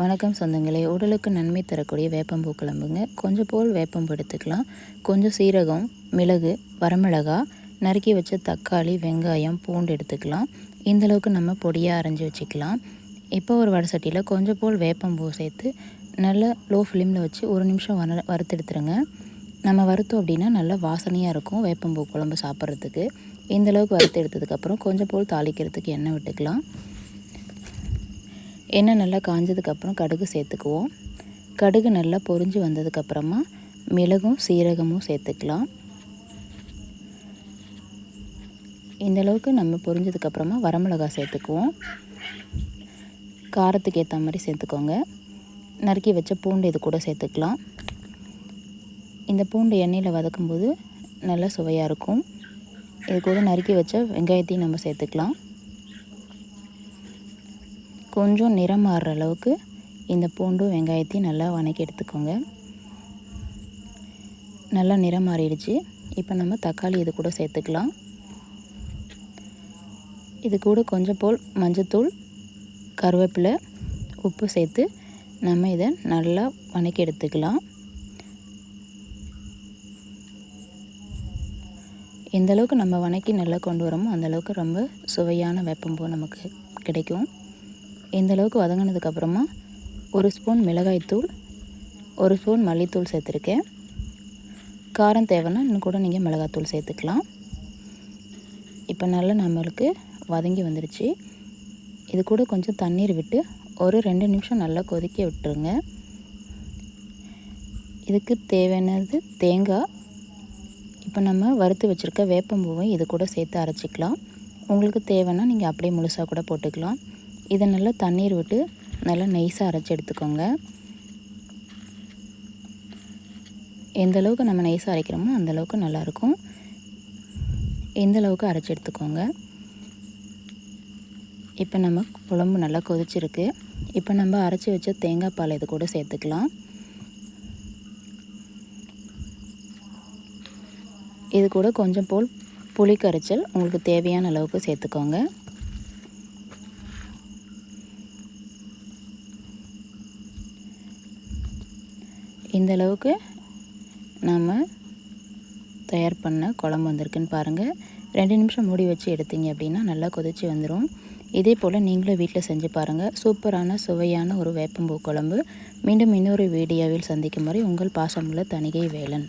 வணக்கம் சொந்தங்களே. உடலுக்கு நன்மை தரக்கூடிய வேப்பம்பூ குழம்புங்க கொஞ்சம் போல் வேப்பம்பூ எடுத்துக்கலாம். கொஞ்சம் சீரகம் மிளகு வரமிளகா நறுக்கி வச்ச தக்காளி வெங்காயம் பூண்டு எடுத்துக்கலாம். இந்தளவுக்கு நம்ம பொடியாக அரைஞ்சி வச்சுக்கலாம். இப்போ ஒரு வடை சட்டியில் கொஞ்சம் போல் வேப்பம்பூ சேர்த்து நல்லா லோ ஃப்ளேமில் வச்சு ஒரு நிமிஷம் வர வறுத்தெடுத்துருங்க நம்ம வறுத்தோம் அப்படின்னா நல்லா வாசனையாக இருக்கும் வேப்பம்பூ குழம்பு சாப்பிட்றதுக்கு. இந்தளவுக்கு வறுத்து எடுத்ததுக்கப்புறம் கொஞ்சம் போல் தாளிக்கிறதுக்கு எண்ணெய் விட்டுக்கலாம். எண்ணெய் நல்லா காஞ்சதுக்கப்புறம் கடுகு சேர்த்துக்குவோம். கடுகு நல்லா பொரிஞ்சு வந்ததுக்கப்புறமா மிளகும் சீரகமும் சேர்த்துக்கலாம். இந்தளவுக்கு நம்ம பொரிஞ்சதுக்கப்புறமா வரமிளகா சேர்த்துக்குவோம். காரத்துக்கு ஏற்ற மாதிரி சேர்த்துக்கோங்க. நறுக்கி வச்ச பூண்டு இது கூட சேர்த்துக்கலாம். இந்த பூண்டு எண்ணெயில் வதக்கும்போது நல்லா சுவையாக இருக்கும். இது கூட நறுக்கி வச்ச வெங்காயத்தையும் நம்ம சேர்த்துக்கலாம். கொஞ்சம் நிறம் மாறுற அளவுக்கு இந்த பூண்டும் வெங்காயத்தையும் நல்லா வணக்கி எடுத்துக்கோங்க. நல்லா நிறம் மாறிடுச்சு. இப்போ நம்ம தக்காளி இது கூட சேர்த்துக்கலாம். இது கூட கொஞ்சம் போல் மஞ்சத்தூள் கருவேப்பிலை உப்பு சேர்த்து நம்ம இதை நல்லா வணக்கி எடுத்துக்கலாம். எந்த அளவுக்கு நம்ம வணக்கி நல்லா கொண்டு வரோமோ அந்தளவுக்கு ரொம்ப சுவையான வெப்பம்பூ நமக்கு கிடைக்கும். இந்த அளவுக்கு வதங்கினதுக்கப்புறமா ஒரு ஸ்பூன் மிளகாய்த்தூள் ஒரு ஸ்பூன் மல்லித்தூள் சேர்த்துருக்கேன். காரம் தேவைன்னா இன்னும் கூட நீங்கள் மிளகாத்தூள் சேர்த்துக்கலாம். இப்போ நல்லா நம்மளுக்கு வதங்கி வந்துடுச்சு இது கூட கொஞ்சம் தண்ணீர் விட்டு ஒரு ரெண்டு நிமிஷம் நல்லா கொதிக்க விட்டுருங்க. இதுக்கு தேவையானது தேங்காய். இப்போ நம்ம வறுத்து வச்சுருக்க வேப்பம்பூவை இது கூட சேர்த்து அரைச்சிக்கலாம். உங்களுக்கு தேவைன்னா நீங்கள் அப்படியே முழுசாக கூட போட்டுக்கலாம். இதை நல்லா தண்ணீர் விட்டு நல்லா நெய்ஸாக அரைச்சி எடுத்துக்கோங்க. எந்த அளவுக்கு நம்ம நைஸாக அரைக்கிறோமோ அந்தளவுக்கு நல்லாயிருக்கும் எந்த அளவுக்கு அரைச்சி எடுத்துக்கோங்க. இப்போ நம்ம குழம்பு நல்லா கொதிச்சிருக்கு. இப்போ நம்ம அரைச்சி வச்ச தேங்காய் பால் இது கூட சேர்த்துக்கலாம். இது கூட கொஞ்சம் போல் புளி கரைச்சல் உங்களுக்கு தேவையான அளவுக்கு சேர்த்துக்கோங்க. இந்த அளவுக்கு நாம் தயார் பண்ண குழம்பு வந்திருக்குன்னு பாருங்கள் ரெண்டு நிமிஷம் மூடி வச்சு எடுத்தீங்க அப்படின்னா நல்லா கொதிச்சு வந்துடும் இதே போல் நீங்களும் வீட்டில் செஞ்சு பாருங்கள் சூப்பரான சுவையான ஒரு வேப்பம்பூ குழம்பு. மீண்டும் இன்னொரு வீடியோவில் சந்திக்கும் வரை உங்கள் பாசமுள்ள தணிகை வேலன்.